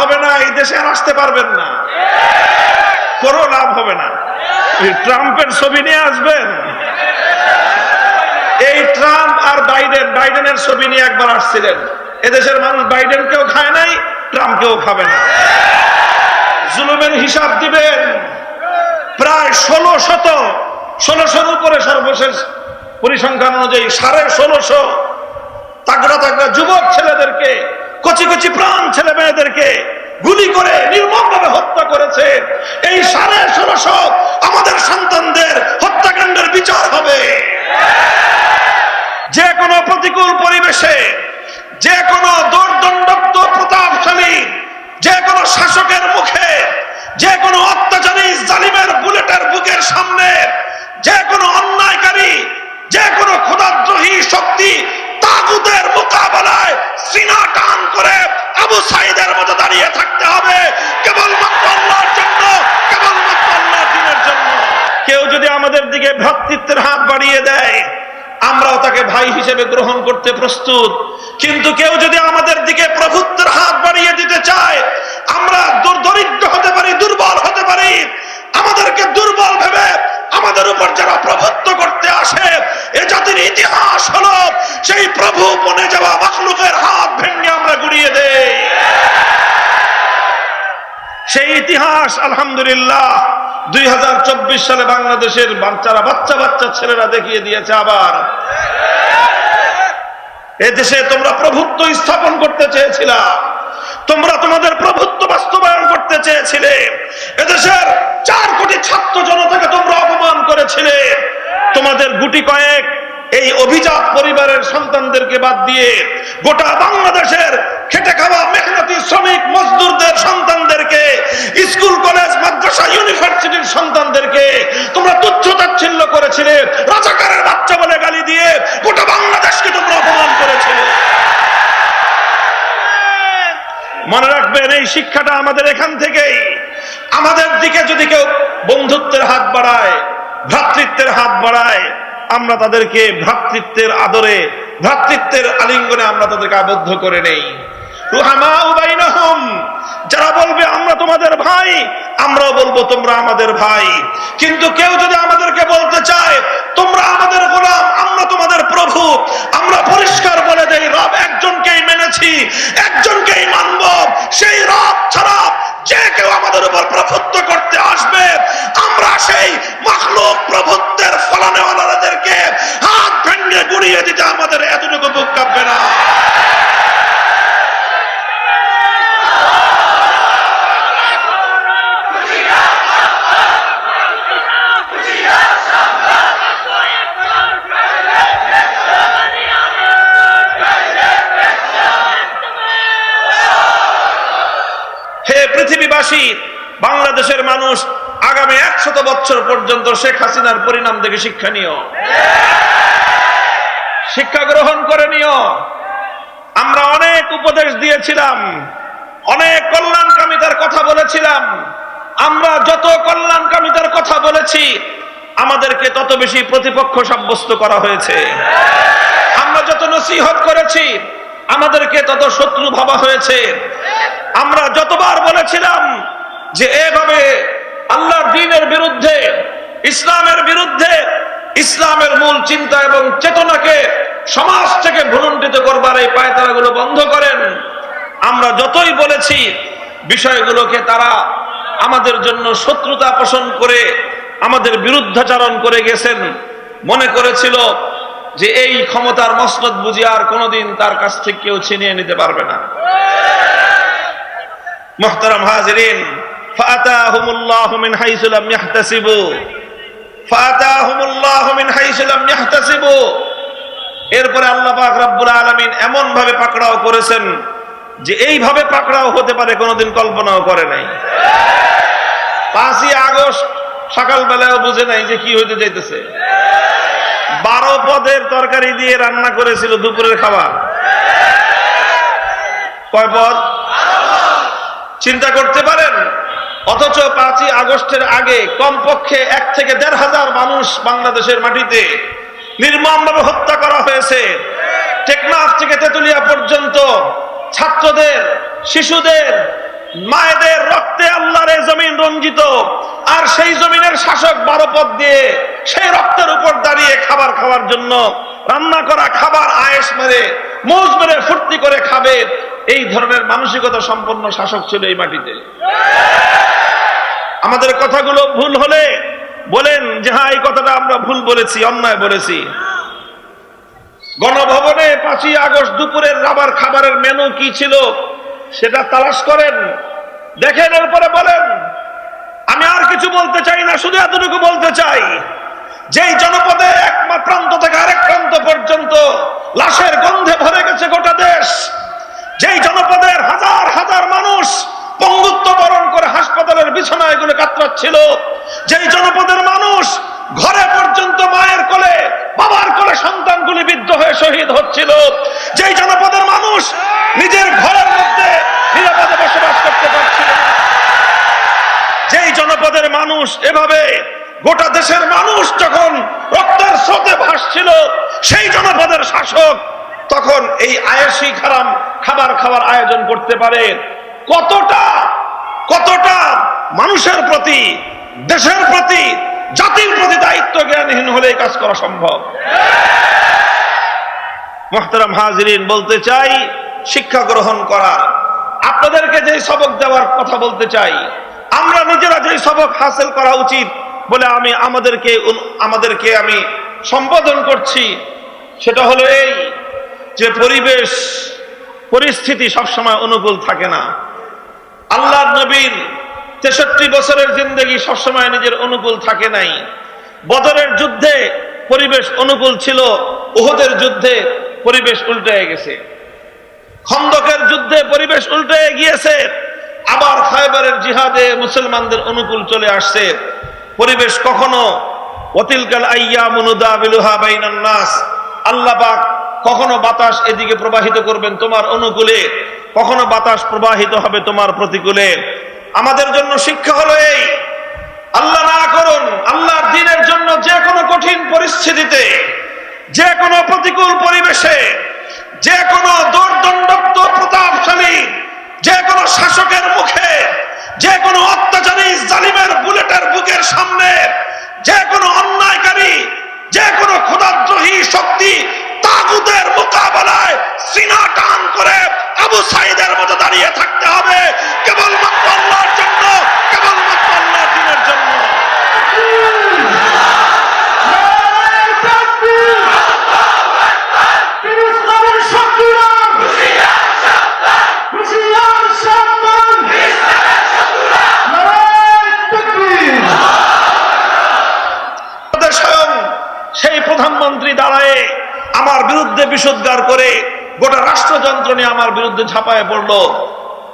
হবে না, এই দেশে আর আসতে পারবেন না। কোনো লাভ হবে না। ট্রাম্পের ছবি নিয়ে আসবেন? এই ট্রাম্প আর বাইডেন, বাইডেনের ছবি নিয়ে একবার আসছিলেন। এদেশের মানুষ বাইডেনকেও খায় নাই, ট্রাম্পকেও খাবে না। জুলুমের হিসাব দিবেন। প্রায় ষোলো শত ষোলোশোর উপরে সর্বশেষ পরিসংখ্যান অনুযায়ী সাড়ে ষোলোশো তাগড়া তাগড়া যুবক ছেলেদেরকে, কচি কচি প্রাণ ছেলে মেয়েদেরকে গুলি করে নির্মমভাবে হত্যা করেছে। এই সাড়ে ষোলোশো আমাদের সন্তানদের হত্যাকাণ্ডের বিচার হবে। যে কোনো প্রতিকূল পরিবেশে, যে কোনো দৌর্দণ্ডপ্ত প্রতাপশালী, যে কোনো শাসকের মুখে, যে কোনো অত্যাচারী জালিমের বুলেটের বুকের সামনে, যে কোনো অন্যায়কারী, যে কোনো ক্ষুদাদ্রোহী শক্তি তাগুদের মোকাবেলায় সিনা টান করে আবু সাইদের মতো দাঁড়িয়ে থাকতে ভ্রাতৃত্বের হাত বাড়িয়ে দেয়। আমরাও তাকে ভাই হিসেবে গ্রহণ করতে প্রস্তুত। কিন্তু কেউ যদি আমাদের দিকে প্রভুত্বের হাত বাড়িয়ে দিতে চায়, আমরা দরিদ্র হতে পারি, দুর্বল হতে পারি। আমাদেরকে দুর্বল ভেবে আমাদের উপর যারা প্রভুত্ব করতে আসে, এ জাতির ইতিহাস হলো সেই প্রভু বনে যাওয়া মখলুকের হাত ভেঙে আমরা গুড়িয়ে দেই। সেই ইতিহাস, আলহামদুলিল্লাহ দুই হাজার চব্বিশ সালে বাংলাদেশের বাচ্চারা, বাচ্চা বাচ্চা ছেলেরা দেখিয়ে দিয়েছে আবার। এদেশে তোমরা প্রভুত্ব স্থাপন করতে চেয়েছিলা। তোমরা তোমাদের প্রভুত্ব বাস্তবায়ন করতে চেয়েছিলে। এদেশের চার কোটি ছাত্র জনতাকে তোমরা অপমান করেছিলে। তোমাদের গুটি কয়েক এই অভিজাত পরিবারের সন্তানদেরকে বাদ দিয়ে গোটা বাংলাদেশের খেটে খাওয়া মেহনতি শ্রমিক মজদুরদের সন্তানদেরকে স্কুল কলেজ মাদ্রাসা ইউনিভার্সিটির সন্তানদেরকে তোমরা তুচ্ছ তাচ্ছিল্য করেছিলে রাজাকারের বাচ্চা বলে গালি দিয়ে গোটা বাংলাদেশকে তোমরা অপমান করেছিলে মনে রাখবেন এই শিক্ষাটা আমাদের এখান থেকেই। আমাদের দিকে যদি কেউ বন্ধুত্বের হাত বাড়ায়, ভ্রাতৃত্বের হাত বাড়ায়, আমরা তাদেরকে ভ্রাতৃত্বের আদরে, ভ্রাতৃত্বের আলিঙ্গনে আমরা তাদেরকে আবদ্ধ করে নেই। যারা বলবে, আমরা তোমাদের ভাই আমরাও বলব, তোমরা আমাদের ভাই কিন্তু কেউ যদি আমাদেরকে বলতে চায়, তোমরা আমাদের গোলাম, আমরা তোমাদের প্রভু আমরা পরিষ্কার একজনকেই একজনকে মানব। সেই রব ছাড়া যে কেউ আমাদের উপর প্রভুত্ব করতে আসবে, আমরা সেই মখলুক প্রভুত্বের ফলানে ওনারাদেরকে হাত ভেঙে গুড়িয়ে দিতে আমাদের এতটুকু বুক কাঁপবে না। পৃথিবীবাসী বাংলাদেশের মানুষ আগামী একশত বছর পর্যন্ত শেখ হাসিনার পরিণাম থেকে শিক্ষা নিও। শিক্ষা গ্রহণ করে নিও। আমরা অনেক উপদেশ দিয়েছিলাম, অনেক কল্যাণকামিতার কথা বলেছিলাম। আমরা যত কল্যাণকামিতার কথা বলেছি, আমাদেরকে তত বেশি প্রতিপক্ষ সাব্যস্ত করা হয়েছে। আমরা যত নসিহত করেছি, আমাদেরকে তত শত্রু ভাবা হয়েছে। আমরা যতবার বলেছিলাম যে এভাবে আল্লাহর দিনের বিরুদ্ধে, ইসলামের বিরুদ্ধে, ইসলামের মূল চিন্তা এবং চেতনাকে সমাজ থেকে ভুলুণ্ঠিত করবার এই পায়তারাগুলো বন্ধ করেন। আমরা যতই বলেছি, বিষয়গুলোকে তারা আমাদের জন্য শত্রুতা পোষণ করে, আমাদের বিরুদ্ধাচারণ করে গেছেন। মনে করেছিল যে এই ক্ষমতার মসনদ বুঝি আর কোনোদিন তার কাছ থেকে কেউ ছিনিয়ে নিতে পারবে না। মোহতারাম হাজরিন ফাতাহুমুল্লাহ মিন হাইসু লাম ইয়াহতাসিবু। ফাতাহুমুল্লাহ মিন হাইসু এরপরে আল্লাহ পাক রব্বুল আলামিন এমন ভাবে পাকড়াও করেছেন যে এইভাবে পাকড়াও হতে পারে, কোনোদিন কল্পনাও করে নাই। পাঁচই আগস্ট সকালবেলায় বুঝে নাই যে কি হইতে যাইতেছে। বারো পদের তরকারি দিয়ে রান্না করেছিল দুপুরের খাবার। কয় পদ? চিন্তা করতে পারেন? অথচ পাঁচই আগস্টের আগে কমপক্ষে এক থেকে দেড় হাজার মানুষ বাংলাদেশের মাটিতে নির্মমভাবে হত্যা করা হয়েছে। টেকনাফ থেকে তেতুলিয়া পর্যন্ত ছাত্রদের, শিশুদের, মায়েদের রক্তে আল্লাহর জমিন রঞ্জিত। আর সেই জমিনের শাসক বারো পথ দিয়ে সেই রক্তের উপর দাঁড়িয়ে খাবার খাওয়ার জন্য রান্না করা খাবার আয়েস মেরে মৌজ মেরে ফুর্তি করে খাবে। এই ধরনের মানসিকতা সম্পন্ন শাসক ছিল এই মাটিতে। আমাদের কথাগুলো ভুল হলে বলেন যে হ্যাঁ এই কথাটা আমরা ভুল বলেছি, অন্যায় বলেছি। গণভবনে পাঁচই আগস্ট দুপুরের রাবার খাবারের মেনু কি ছিল সেটা তালাশ করেন। দেখেন, এরপরে বলেন, আমি আর কিছু বলতে চাই না, শুধু এতটুকু বলতে চাই যেই জনপদে এক প্রান্ত থেকে আরেক প্রান্ত পর্যন্ত লাশের গন্ধে ভরে গেছে গোটা দেশ। যেই জনপদের হাজার হাজার মানুষ পঙ্গুত্ব বরণ করে হাসপাতালের বিছানায়গুলো কাতরাচ্ছিল, যেই জনপদের মানুষ ঘরে পর্যন্ত মায়ের কোলে, বাবার কোলে সন্তানগুলি বিদ্ধ হয়ে শহীদ হচ্ছিল, যেই জনপদের মানুষ নিজের ঘরের মধ্যে নিরাপদে বসবাস করতে পারছিল যেই জনপদের মানুষ এভাবে গোটা দেশের মানুষ যখন রক্তের স্রোতে ভাসছিল, সেই জনপদের শাসক তখন এই আয়েসি খারাম খাবার খাওয়ার আয়োজন করতে পারে। কতটা কতটা মানুষের প্রতি, দেশের প্রতি, জাতির প্রতি দায়িত্ব জ্ঞানহীন হলে কাজ করা সম্ভব? মোহতারাম হাজরিন, বলতে চাই, শিক্ষা গ্রহণ করার আপনাদেরকে যে সবক দেওয়ার কথা বলতে চাই, আমরা নিজেরা যে সবক হাসিল করা উচিত বলে আমি আমাদেরকে আমাদেরকে আমি সম্বোধন করছি, সেটা হলো এই যে পরিবেশ পরিস্থিতি সবসময় অনুকূল থাকে না। আল্লাহর নবীর তেষট্টি বছরের জিন্দগি সবসময় নিজের অনুকূল থাকে নাই। বদরের যুদ্ধে পরিবেশ অনুকূল ছিল ওহদের যুদ্ধে পরিবেশ উল্টে গেছে। খন্দকের যুদ্ধে পরিবেশ উল্টে গিয়েছে, আবার খায়বারের জিহাদে মুসলমানদের অনুকূল চলে আসছে। পরিবেশ কখনো অতিলকাল আইয়া মুনুদা বিলুহা বাইনান নাস, আল্লাহ পাক কখনো বাতাস এদিকে প্রবাহিত করবেন তোমার অনুকূলে, কখনো বাতাস প্রবাহিত হবে তোমার প্রতিকূলে। আমাদের জন্য শিক্ষা হলো এই, আল্লাহ না করুন, আল্লাহর দিনের জন্য যে কোনো কঠিন পরিস্থিতিতে যে কোনো প্রতিকূল পরিবেশে যে কোনো দুর্দণ্ডক্ত প্রতাপশালী যে কোনো শাসকের মুখে যে কোনো অত্যাচারী জালিমের বুলেটের বুকের সামনে যে কোনো অন্যায়কারী যে কোনো ক্ষুদাদ্রোহী শক্তি তাগুদের মোকাবেলায় সিনা টান করে আবু সাইদের মতো দাঁড়িয়ে থাকতে হবে। কেবলমাত্র আল্লাহর জন্য কেবলমাত্র আল্লাহর দিনের জন্য আমাদের স্বয়ং সেই প্রধানমন্ত্রী দাঁড়ায় আমার বিরুদ্ধে বিষোদ্গার করে গোটা রাষ্ট্রযন্ত্র নিয়ে আমার বিরুদ্ধে ঝাঁপায় পড়ল।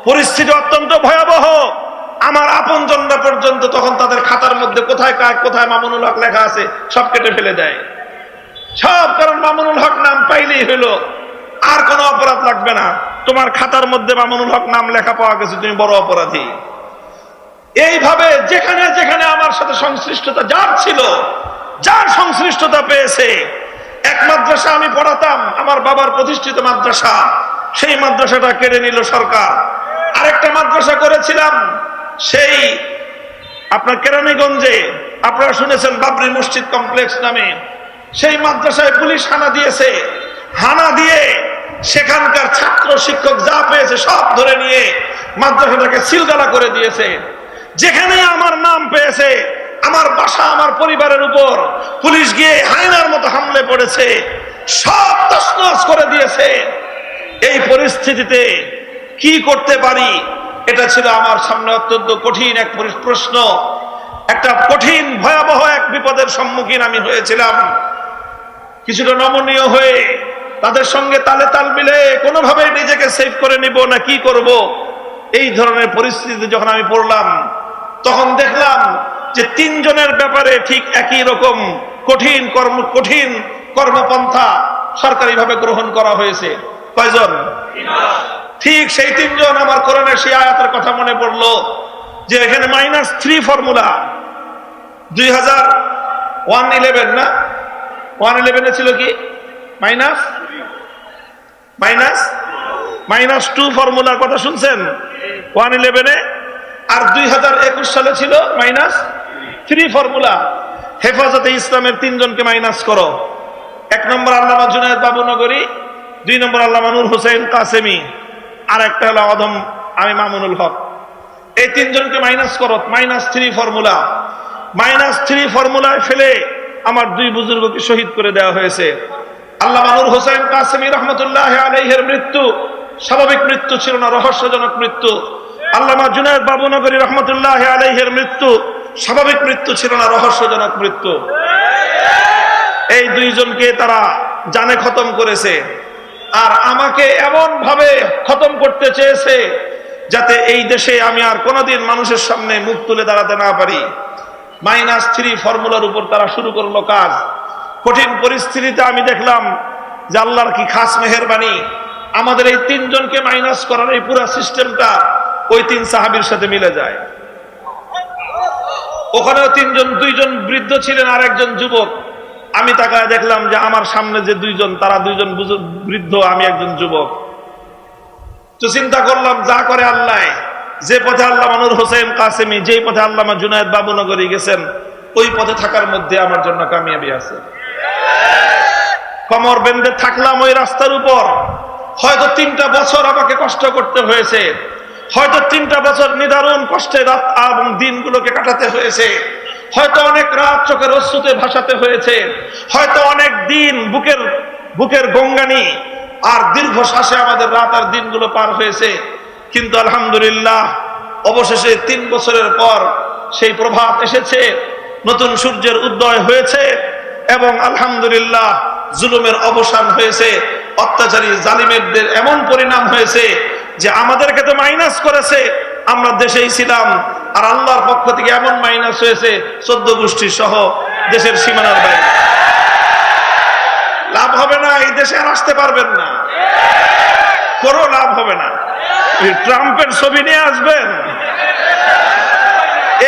পরিস্থিতি অত্যন্ত ভয়াবহ। আমার আপন জনরা পর্যন্ত তখন তাদের খাতার মধ্যে কোথায় কাক, কোথায় মামুনুল হক লেখা আছে, সব কেটে ফেলে দেয়। সব কারণ মামুনুল হক নাম পাইলেই হলো আর কোনো অপরাধ লাগবে না। তোমার খাতার মধ্যে মামুনুল হক নাম লেখা পাওয়া গেছে, তুমি বড় অপরাধী। এইভাবে যেখানে যেখানে আমার সাথে সংশ্লিষ্টতা যার ছিল, যার সংশ্লিষ্টতা পেয়েছে এক মাদ্রাসা আমি পড়াতাম, আমার বাবার প্রতিষ্ঠিত মাদ্রাসা। সেই মাদ্রাসাটা কেড়ে নিল সরকার। আরেকটা মাদ্রাসা করেছিলাম, সেই আপনার কেরানীগঞ্জে, আপনারা শুনেছেন বাবরি মসজিদ কমপ্লেক্স নামে। সেই মাদ্রাসায় পুলিশ হানা দিয়েছে। হানা দিয়ে সেখানকার ছাত্র, শিক্ষক যা পেয়েছে সব ধরে নিয়ে মাদ্রাসাটাকে সিলগালা করে দিয়েছে। যেখানে আমার নাম পেয়েছে আমার বাসা আমার পরিবারের উপর পুলিশ গিয়ে হায়নার মতো হামলে পড়েছে। সব তসনস করে দিয়েছে। এই পরিস্থিতিতে কি করতে পারি? এটা ছিল আমার সামনে অত্যন্ত কঠিন এক প্রশ্ন। একটা কঠিন, ভয়াবহ এক বিপদের সম্মুখীন আমি হয়েছিলাম। কিছুটা নমনীয় হয়ে তাদের সঙ্গে তালে তাল মিলে কোনোভাবে নিজেকে সেভ করে নিব না, কি করব? এই ধরনের পরিস্থিতিতে যখন আমি পড়লাম, তখন দেখলাম যে তিনজনের ব্যাপারে ঠিক একই রকম কঠিন কর্ম, কঠিন কর্মপন্থা সরকারিভাবে গ্রহণ করা হয়েছে। কয়জন? ঠিক সেই তিনজন আমার কোরআনের সেই আয়াতের কথা মনে পড়ল যে এখানে মাইনাস থ্রি ফর্মুলা দুই হাজার ওয়ান ইলেভেন না? ওয়ান ইলেভেনে ছিল কি? মাইনাস মাইনাস মাইনাস টু ফর্মুলার কথা শুনছেন? ওয়ান ইলেভেনে আর দুই হাজার একুশ সালে ছিল মাইনাস থ্রি ফর্মুলা হেফাজতে ইসলামের তিনজনকে মাইনাস করো। এক নম্বর আল্লামা জুনায়দ বাবু নগরী, দুই নম্বর আল্লামা নূর হোসেন কাসেমি, আর একটা হলো অদম আমি মামুনুল হক। এই তিনজনকে মাইনাস করো minus three formula minus three ফর্মুলায় ফেলে আমার দুই বুজুর্গকে শহীদ করে দেওয়া হয়েছে। আল্লাহ নূর হোসেন কাসেমি রহমতুল্লাহ আলাইহের মৃত্যু, স্বাভাবিক মৃত্যু ছিল না, রহস্যজনক মৃত্যু। আল্লামা জুনায়দ বাবুনগরী রহমতুল্লাহ আলাইহের মৃত্যু স্বাভাবিক মৃত্যু ছিল না, রহস্যজনক মৃত্যু। এই দুইজনকে তারা জানে খতম করেছে। আর আমাকে এমন ভাবে খতম করতে চেয়েছে যাতে এই দেশে আমি আর কোনোদিন মানুষের সামনে মুখ তুলে দাঁড়াতে না পারি। মাইনাস থ্রি ফর্মুলার উপর তারা শুরু করল কাজ। কঠিন পরিস্থিতিতে আমি দেখলাম যে আল্লাহর কি খাস মেহরবানি। আমাদের এই তিনজনকে মাইনাস করার এই পুরো সিস্টেমটা ওই তিন সাহাবির সাথে মিলে যায়। ওখানেও তিনজন, দুইজন বৃদ্ধ ছিলেন আর একজন যুবক। আমি তাকায় দেখলাম যে আমার সামনে যে দুইজন, তারা দুইজন বৃদ্ধ, আমি একজন যুবক। তো চিন্তা করলাম, যা করে আল্লাহ। যে পথে আল্লাহ মানুর হোসেন কাসেমি, যেই পথে আল্লামা জুনায়দ বাবুনগরী গেছেন, ওই পথে থাকার মধ্যে আমার জন্য কামিয়াবি আছে। কমর বেন্দে থাকলাম ওই রাস্তার উপর। হয়তো তিনটা বছর আমাকে কষ্ট করতে হয়েছে। হয়তো তিনটা বছর নিদারুণ কষ্টে রাত এবং দিনগুলোকে কাটাতে হয়েছে। হয়তো অনেক রাত চোখের অশ্রুতে ভাসাতে হয়েছে। হয়তো অনেক দিন বুকের বুকের গঙ্গানি আর দীর্ঘ শ্বাসে আমাদের রাত আর দিনগুলো পার হয়েছে। কিন্তু আলহামদুলিল্লাহ, অবশেষে তিন বছরের পর সেই প্রভাত এসেছে, নতুন সূর্যের উদয় হয়েছে এবং আলহামদুলিল্লাহ জুলুমের অবসান হয়েছে, অত্যাচারী জালিমেরদের এমন পরিণাম হয়েছে যে আমাদেরকে তো মাইনাস করেছে, আমরা দেশেই ছিলাম। আর আল্লাহর পক্ষ থেকে এমন মাইনাস হয়েছে, চোদ্দ গোষ্ঠী সহ দেশের সীমানার বাইরে। লাভ হবে না, এই দেশে আর আসতে পারবেন না। কোনো লাভ হবে না। ট্রাম্পের ছবি নিয়ে আসবেন?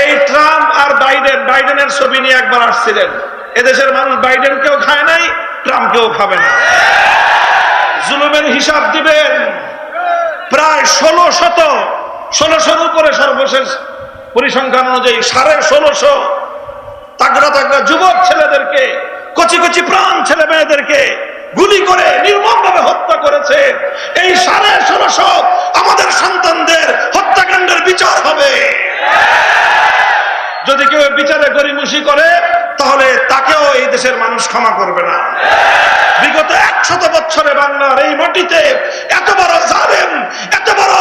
এই ট্রাম্প আর বাইডেন, বাইডেনের ছবি নিয়ে একবার আসছিলেন। এদেশের মানুষ বাইডেন বাইডেনকেও খায় নাই, ট্রাম্পকেও খাবে না। জুলুমের হিসাব দিবেন। প্রায় ষোলো শত, ষোলোশোর উপরে সর্বশেষ পরিসংখ্যান অনুযায়ী সাড়ে ষোলোশো তাগড়া তাগড়া যুবক ছেলেদেরকে, কচি কচি প্রাণ ছেলে মেয়েদেরকে গুলি করে নির্মমভাবে হত্যা করেছে। এই সাড়ে ষোলোশো আমাদের সন্তানদের হত্যাকাণ্ডের বিচার হবে। যদি কেউ বিচারে গরিমুষি করে, তাহলে তাকেও এই দেশের মানুষ ক্ষমা করবে না। বিগত একশত বছরে বাংলার এই মাটিতে এত বড় জালেম, এত বড়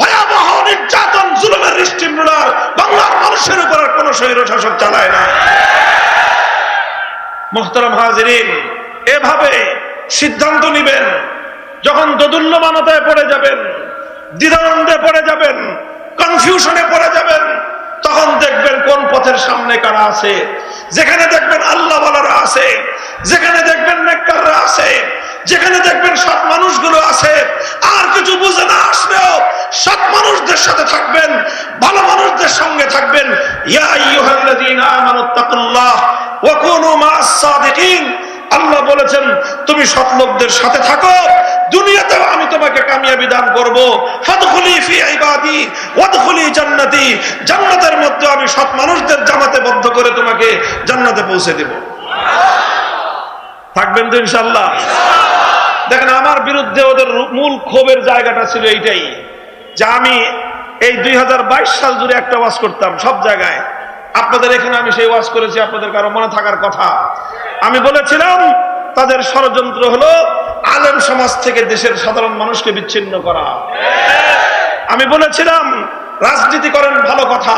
ভয়াবহ নির্যাতন, জুলুমের স্টিমুলার বাংলার মানুষের উপর কোন স্বৈর শাসক চালায় না। মোহতারাম হাজিরিন, এভাবে সিদ্ধান্ত নিবেন, যখন দোদুল্য মানতায় পড়ে যাবেন দ্বিধানন্দে পড়ে যাবেন কনফিউশনে পড়ে যাবেন তখন দেখবেন কোন পথের সামনে কারা আছে? যেখানে দেখবেন আল্লাহ বালারা আছে, যেখানে দেখবেন নেককাররা আছে, যেখানে দেখবেন সৎ মানুষগুলো আছে, আর কিছু বুঝে না আসলেও সৎ মানুষদের সাথে থাকবেন, ভালো মানুষদের সঙ্গে থাকবেন। আল্লাহ বলেছেন, তুমি সৎ লোকদের সাথে থাকো দুনিয়াতেও আমি তোমাকে কামিয়াবি দান করব। জান্নাতি। জান্নাতের মধ্যে আমি সৎ মানুষদের জামাতে বদ্ধ করে তোমাকে জান্নাতে পৌঁছে দেব। থাকবেন তো ইনশাআল্লাহ? দেখেন, আমার বিরুদ্ধে ওদের মূল ক্ষোভের জায়গাটা ছিল এইটাই যে আমি এই দুই হাজার বাইশ সাল জুড়ে একটা ওয়াজ করতাম সব জায়গায়। আপনাদের এখানে আমি সেই ওয়াজ করেছি, আপনাদের কারও মনে থাকার কথা। আমি বলেছিলাম, তাদের ষড়যন্ত্র হলো আলেম সমাজ থেকে দেশের সাধারণ মানুষকে বিচ্ছিন্ন করা। আমি বলেছিলাম, রাজনীতি করেন ভালো কথা।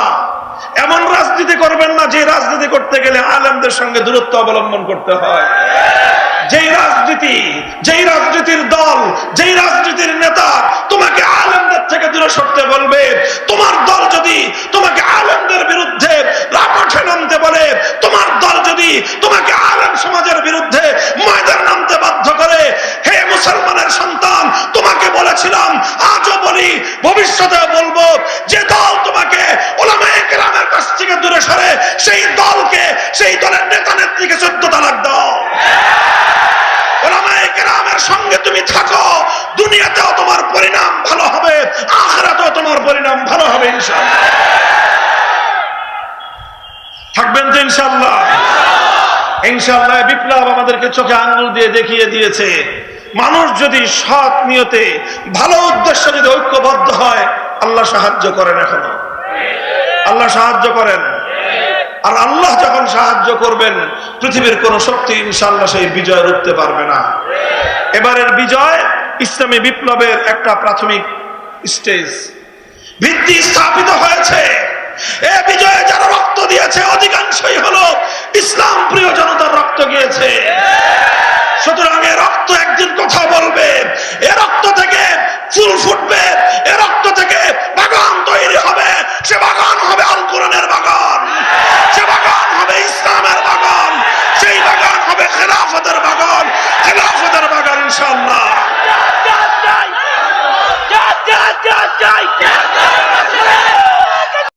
এমন রাজনীতি করবেন না যে রাজনীতি করতে গেলে আলেমদের সঙ্গে দূরত্ব অবলম্বন করতে হয়। যেই রাজনীতি, যেই রাজনীতির দল, যেই রাজনীতির নেতা তোমাকে আলেমদের থেকে দূরে সরতে বলবে, তোমার দল যদি তোমাকে ইনশাল্লাহ ইনশাল্লাহ বিপ্লব আমাদেরকে চোখে আঙ্গুল দিয়ে দেখিয়ে দিয়েছে। মানুষ যদি সৎ নিয়তে, ভালো উদ্দেশ্য যদি ঐক্যবদ্ধ হয়, আল্লাহ সাহায্য করেন এখনও। আল্লাহ সাহায্য করেন। আর আল্লাহ যখন সাহায্য করবেন, পৃথিবীর কোন শক্তি ইনশাল্লাহ সেই বিজয় রুখতে পারবে না। এবারের বিজয় ইসলামী বিপ্লবের একটা প্রাথমিক স্টেজ। ভিত্তি স্থাপিত হয়েছে। অধিকাংশই হলো ইসলাম প্রিয় জনতার রক্ত গিয়েছে সুতরাং এ রক্ত একদিন কথা বলবে এ রক্ত থেকে চুল ফুটবে এ রক্ত থেকে বাগান তৈরি হবে সে বাগান হবে আল কোরআনের বাগান সে বাগান হবে ইসলামের বাগান সেই বাগান হবে খেলাফতের বাগান খেলাফতের বাগান ইনশাল্লাহ Yeah, yeah, yeah, yeah, yeah.